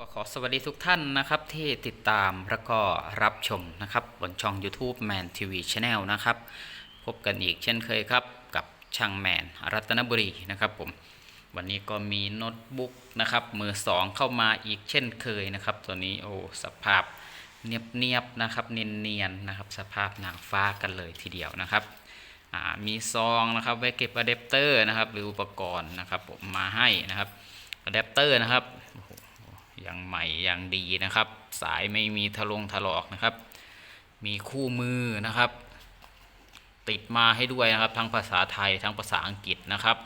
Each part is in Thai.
ก็ขอสวัสดีทุกท่านนะครับที่ติดตามแล้วก็รับชมนะครับบนช่อง YouTube Man TV Channel นะครับ พบกันอีกเช่นเคยครับกับช่างแมนรัตนบุรีนะครับผมวันนี้ก็มีโน้ตบุ๊กนะครับมือสองเข้ามาอีกเช่นเคยนะครับ ตัวนี้โอ้สภาพเนียบๆนะครับเนียนๆนะครับสภาพนางฟ้ากันเลยทีเดียวนะครับมีซองนะครับไว้เก็บอะแดปเตอร์นะครับหรืออุปกรณ์นะครับผมมาให้นะครับอะแดปเตอร์นะครับ อ้โหยังใหม่ยังดีนะครับ สายไม่มีทะลงถลอกนะครับ มีคู่มือนะครับ ติดมาให้ด้วยนะครับ ทั้งภาษาไทยทั้งภาษาอังกฤษนะครับ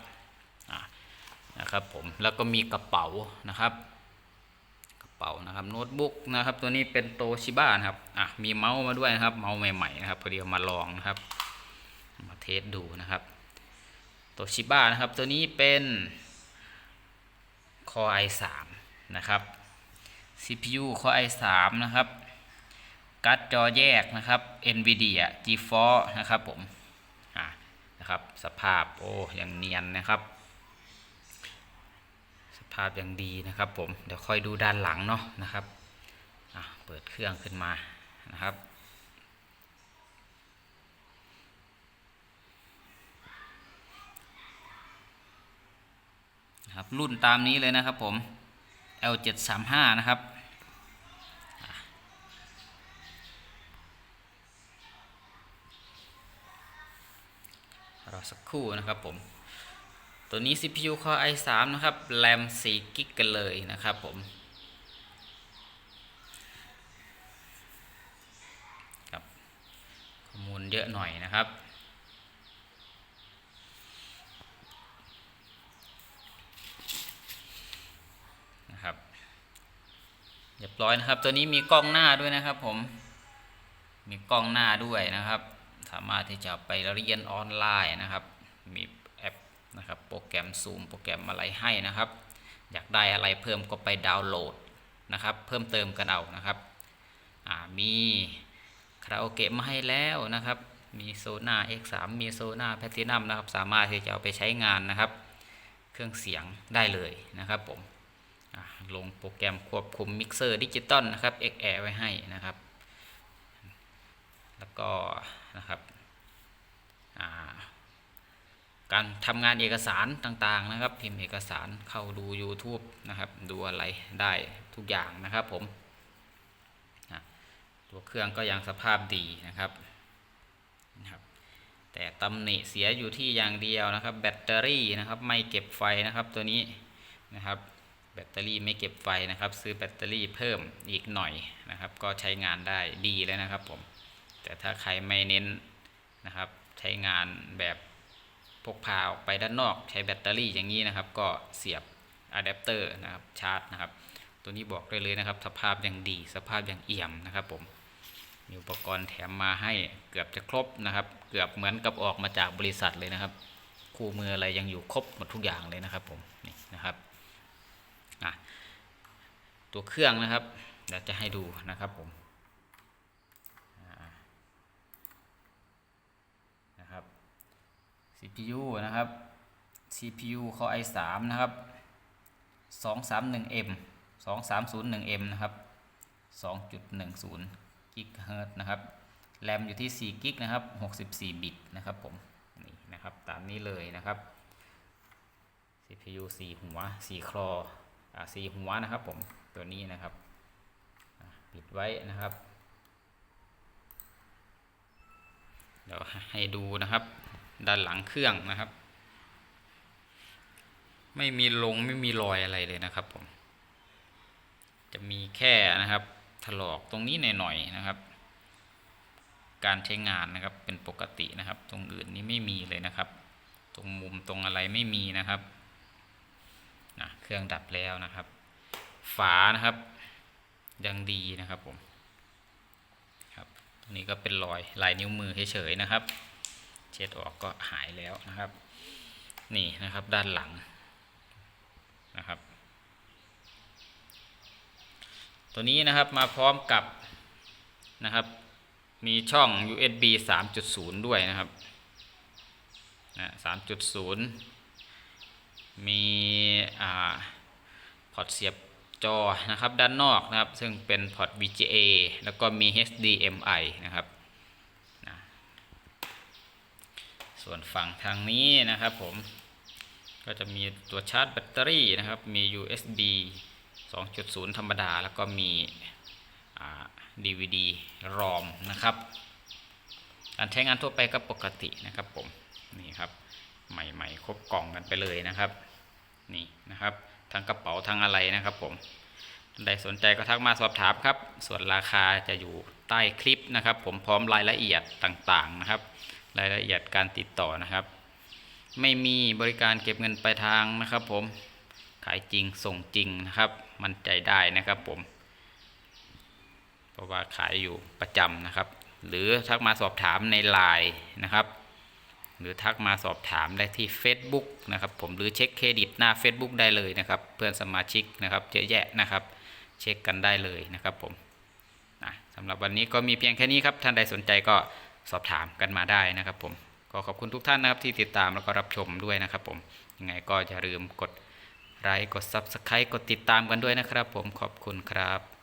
นะครับผมแล้วก็มีกระเป๋านะครับกระเป๋านะครับโน้ตบุ๊กนะครับ ตัวนี้เป็นโตชิบ้านะครับอะมีเมาส์มาด้วยนะครับ เมาส์ใหม่ๆนะครับพอดีมาลองนะครับ มาเทสดูนะครับโตชิบ้านะครับ ตัวนี้เป็น Core i3 นะครับ CPU Core i3 นะครับการ์ดจอแยกนะครับ NVIDIA GeForce นะครับผมอ่านะครับสภาพโอ้ยังเนียนนะครับ สภาพยังดีนะครับผมเดี๋ยวค่อยดูด้านหลังเนาะนะครับอะเปิดเครื่องขึ้นมานะครับนะครับรุ่นตามนี้เลยนะครับผม L735 นะครับรอสักครู่นะครับผม ตัวนี้ CPU Core i3 นะครับ แรม4กิกกันเลยนะครับผมครับข้อมูลเยอะหน่อยนะครับ เรียบร้อยนะครับ ตัวนี้มีกล้องหน้าด้วยนะครับ ผม มีกล้องหน้าด้วยนะครับ สามารถที่จะไปเรียนออนไลน์นะครับ มีแอปนะครับ โปรแกรมซูมโปรแกรมอะไรให้นะครับ อยากได้อะไรเพิ่มก็ไปดาวน์โหลดนะครับ เพิ่มเติมกันเอานะครับมีคาราโอเกะมาให้แล้วนะครับ มีโซน่า X3 มีโซน่าแพทินัมนะครับ สามารถที่จะเอาไปใช้งานนะครับ เครื่องเสียงได้เลยนะครับผม ลงโปรแกรมควบคุมมิกเซอร์ดิจิตอลนะครับ XR ไว้ให้นะครับ แล้วก็นะครับาการทำงานเอกสารต่างๆนะครับ พิมพ์เอกสารเข้าดู YouTube นะครับ ดูอะไรได้ทุกอย่างนะครับผมตัวเครื่องก็ยังสภาพดีนะครับนะครับแต่ตำหนิเสียอยู่ที่อย่างเดียวนะครับ แบตเตอรี่นะครับ ไม่เก็บไฟนะครับตัวนี้นะครับ แบตเตอรี่ไม่เก็บไฟนะครับ ซื้อแบตเตอรี่เพิ่มอีกหน่อยนะครับ ก็ใช้งานได้ดีแล้วนะครับผม แต่ถ้าใครไม่เน้นนะครับ ใช้งานแบบพกพาออกไปด้านนอก ใช้แบตเตอรี่อย่างนี้นะครับ ก็เสียบอะแดปเตอร์นะครับชาร์จนะครับ ตัวนี้บอกได้เลยนะครับ สภาพยังดี สภาพยังเอี่ยมนะครับผมมีอุปกรณ์แถมมาให้เกือบจะครบนะครับ เกือบเหมือนกับออกมาจากบริษัทเลยนะครับ คู่มืออะไรยังอยู่ครบหมดทุกอย่างเลยนะครับผมนี่ ตัวเครื่องนะครับเดี๋ยวจะให้ดูนะครับผมนะครับ CPU นะครับ CPU Core i3 นะครับ 231M 2301M นะครับ 2.10 GHz นะครับแรมอยู่ที่4กิกนะครับ64 บิตนะครับผมนี่นะครับตามนี้เลยนะครับ CPU 4 หัว 4 คลอ อ่หัวนะครับผมตัวนี้นะครับปิดไว้นะครับเดี๋ยวให้ดูนะครับ ด้านหลังเครื่องนะครับ ไม่มีลงไม่มีรอยอะไรเลยนะครับผมจะมีแค่นะครับถลอกตรงนี้หน่อยๆนะครับ การใช้งานนะครับเป็นปกตินะครับ ตรงอื่นนี้ไม่มีเลยนะครับ ตรงมุมตรงอะไรไม่มีนะครับ เครื่องดับแล้วนะครับ ฝานะครับ ยังดีนะครับผมครับตรงนี้ก็เป็นรอยลายนิ้วมือเฉยๆนะครับ เช็ดออกก็หายแล้วนะครับ นี่นะครับด้านหลังนะครับ ตัวนี้นะครับมาพร้อมกับนะครับ มีช่อง USB 3.0 ด้วยนะครับนะ3.0 มีพอร์ตเสียบจอนะครับด้านนอกนะครับ ซึ่งเป็นพอร์ต VGA แล้วก็มี HDMI นะครับนะส่วนฝั่งทางนี้นะครับผม ก็จะมีตัวชาร์จแบตเตอรี่นะครับ มี USB 2.0 ธรรมดา แล้วก็มี DVD ROM นะครับการใช้งานทั่วไปก็ปกตินะครับผม นี่ครับ ใหม่ ๆ ครบกล่องกันไปเลยนะครับ นี่นะครับทั้งกระเป๋าทั้งอะไรนะครับผมท่านใดสนใจก็ทักมาสอบถามครับ ส่วนราคาจะอยู่ใต้คลิปนะครับ ผมพร้อมรายละเอียดต่างๆนะครับ รายละเอียดการติดต่อนะครับ ไม่มีบริการเก็บเงินปลายทางนะครับ ผมขายจริงส่งจริงนะครับ มั่นใจได้นะครับผม เพราะว่าขายอยู่ประจำนะครับ หรือทักมาสอบถามในไลน์นะครับ หรือทักมาสอบถามได้ที่ Facebook นะครับผมหรือเช็คเครดิตหน้า Facebook ได้เลยนะครับ เพื่อนสมาชิกนะครับเยอะแยะนะครับ เช็คกันได้เลยนะครับผมนะสำหรับวันนี้ก็มีเพียงแค่นี้ครับ ท่านใดสนใจก็สอบถามกันมาได้นะครับผมก็ขอบคุณทุกท่านนะครับที่ติดตามแล้วก็รับชมด้วยนะครับผมยังไงก็อย่าลืมกดไลค์กด Subscribe กดติดตามกันด้วยนะครับ ผมขอบคุณครับ